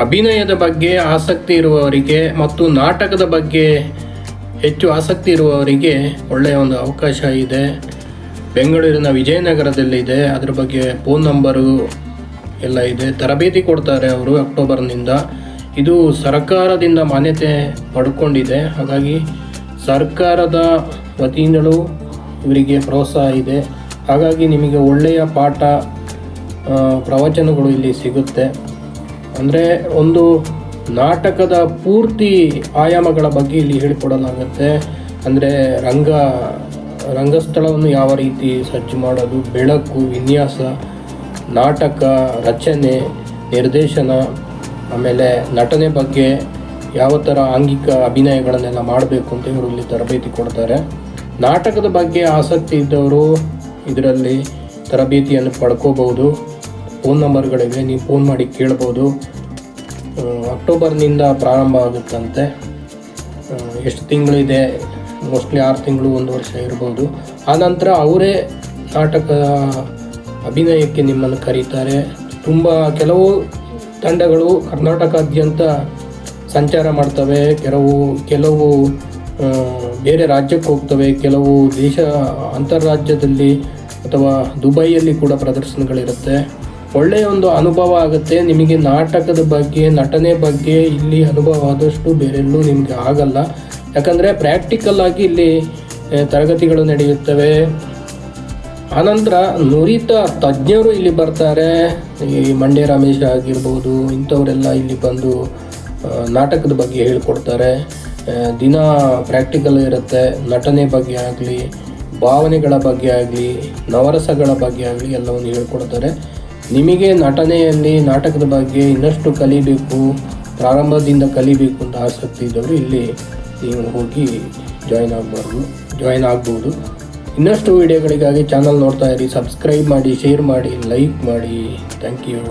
ಅಭಿನಯದ ಬಗ್ಗೆ ಆಸಕ್ತಿ ಇರುವವರಿಗೆ ಮತ್ತು ನಾಟಕದ ಬಗ್ಗೆ ಹೆಚ್ಚು ಆಸಕ್ತಿ ಇರುವವರಿಗೆ ಒಳ್ಳೆಯ ಒಂದು ಅವಕಾಶ ಇದೆ. ಬೆಂಗಳೂರಿನ ವಿಜಯನಗರದಲ್ಲಿದೆ. ಅದ್ರ ಬಗ್ಗೆ ಫೋನ್ ನಂಬರು ಎಲ್ಲ ಇದೆ. ತರಬೇತಿ ಕೊಡ್ತಾರೆ ಅವರು ಅಕ್ಟೋಬರ್ನಿಂದ. ಇದು ಸರ್ಕಾರದಿಂದ ಮಾನ್ಯತೆ ಪಡ್ಕೊಂಡಿದೆ. ಹಾಗಾಗಿ ಸರ್ಕಾರದ ವತಿಯಿಂದಲೂ ಇವರಿಗೆ ಪ್ರೋತ್ಸಾಹ ಇದೆ. ಹಾಗಾಗಿ ನಿಮಗೆ ಒಳ್ಳೆಯ ಪಾಠ ಪ್ರವಚನಗಳು ಇಲ್ಲಿ ಸಿಗುತ್ತೆ. ಅಂದರೆ ಒಂದು ನಾಟಕದ ಪೂರ್ತಿ ಆಯಾಮಗಳ ಬಗ್ಗೆ ಇಲ್ಲಿ ಹೇಳಿಕೊಡಲಾಗುತ್ತೆ. ಅಂದರೆ ರಂಗ, ರಂಗಸ್ಥಳವನ್ನು ಯಾವ ರೀತಿ ಸಜ್ಜು ಮಾಡೋದು, ಬೆಳಕು, ವಿನ್ಯಾಸ, ನಾಟಕ, ರಚನೆ, ನಿರ್ದೇಶನ, ಆಮೇಲೆ ನಟನೆ ಬಗ್ಗೆ ಯಾವ ಥರ ಆಂಗಿಕ ಅಭಿನಯಗಳನ್ನೆಲ್ಲ ಮಾಡಬೇಕು ಅಂತ ಇವರು ಇಲ್ಲಿ ತರಬೇತಿ ಕೊಡ್ತಾರೆ. ನಾಟಕದ ಬಗ್ಗೆ ಆಸಕ್ತಿ ಇದ್ದವರು ಇದರಲ್ಲಿ ತರಬೇತಿಯನ್ನು ಪಡ್ಕೋಬಹುದು. ಫೋನ್ ನಂಬರ್ಗಳಿವೆ, ನೀವು ಫೋನ್ ಮಾಡಿ ಕೇಳ್ಬೋದು. ಅಕ್ಟೋಬರ್ನಿಂದ ಪ್ರಾರಂಭ ಆಗುತ್ತಂತೆ. ಎಷ್ಟು ತಿಂಗಳಿದೆ ಮೋಸ್ಟ್ಲಿ ಆರು ತಿಂಗಳು, ಒಂದು ವರ್ಷ ಇರ್ಬೋದು. ಆನಂತರ ಅವರೇ ನಾಟಕ ಅಭಿನಯಕ್ಕೆ ನಿಮ್ಮನ್ನು ಕರೀತಾರೆ. ತುಂಬ ಕೆಲವು ತಂಡಗಳು ಕರ್ನಾಟಕಾದ್ಯಂತ ಸಂಚಾರ ಮಾಡ್ತವೆ. ಕೆಲವು ಕೆಲವು ಬೇರೆ ರಾಜ್ಯಕ್ಕೆ ಹೋಗ್ತವೆ. ಕೆಲವು ದೇಶ ಅಂತಾರಾಜ್ಯದಲ್ಲಿ ಅಥವಾ ದುಬೈಯಲ್ಲಿ ಕೂಡ ಪ್ರದರ್ಶನಗಳಿರುತ್ತೆ. ಒಳ್ಳೆಯ ಒಂದು ಅನುಭವ ಆಗುತ್ತೆ. ನಿಮಗೆ ನಾಟಕದ ಬಗ್ಗೆ, ನಟನೆ ಬಗ್ಗೆ ಇಲ್ಲಿ ಅನುಭವ ಆದಷ್ಟು ಬೇರೆಲ್ಲೂ ನಿಮಗೆ ಆಗಲ್ಲ. ಯಾಕಂದರೆ ಪ್ರಾಕ್ಟಿಕಲ್ ಆಗಿ ಇಲ್ಲಿ ತರಗತಿಗಳು ನಡೆಯುತ್ತವೆ. ಆನಂತರ ನುರಿತ ತಜ್ಞರು ಇಲ್ಲಿ ಬರ್ತಾರೆ. ಈ ಮಂಡ್ಯ ರಮೇಶ್ ಆಗಿರ್ಬೋದು, ಇಂಥವರೆಲ್ಲ ಇಲ್ಲಿ ಬಂದು ನಾಟಕದ ಬಗ್ಗೆ ಹೇಳ್ಕೊಡ್ತಾರೆ. ದಿನ ಪ್ರಾಕ್ಟಿಕಲ್ ಇರುತ್ತೆ. ನಟನೆ ಬಗ್ಗೆ ಆಗಲಿ, ಭಾವನೆಗಳ ಬಗ್ಗೆ ಆಗಲಿ, ನವರಸಗಳ ಬಗ್ಗೆ ಆಗಲಿ ಎಲ್ಲವನ್ನು ಹೇಳ್ಕೊಡ್ತಾರೆ. ನಿಮಗೆ ನಟನೆಯಲ್ಲಿ ನಾಟಕದ ಬಗ್ಗೆ ಇನ್ನಷ್ಟು ಕಲಿಬೇಕು, ಪ್ರಾರಂಭದಿಂದ ಕಲಿಬೇಕು ಅಂತ ಆಸಕ್ತಿ ಇದ್ದವರು ಇಲ್ಲಿ ನೀವು ಹೋಗಿ ಜಾಯ್ನ್ ಆಗಬಾರ್ದು ಜಾಯ್ನ್ ಆಗ್ಬೋದು. ಇನ್ನಷ್ಟು ವಿಡಿಯೋಗಳಿಗಾಗಿ ಚಾನಲ್ ನೋಡ್ತಾ ಇರಿ ಸಬ್ಸ್ಕ್ರೈಬ್ ಮಾಡಿ ಶೇರ್ ಮಾಡಿ ಲೈಕ್ ಮಾಡಿ. Thank you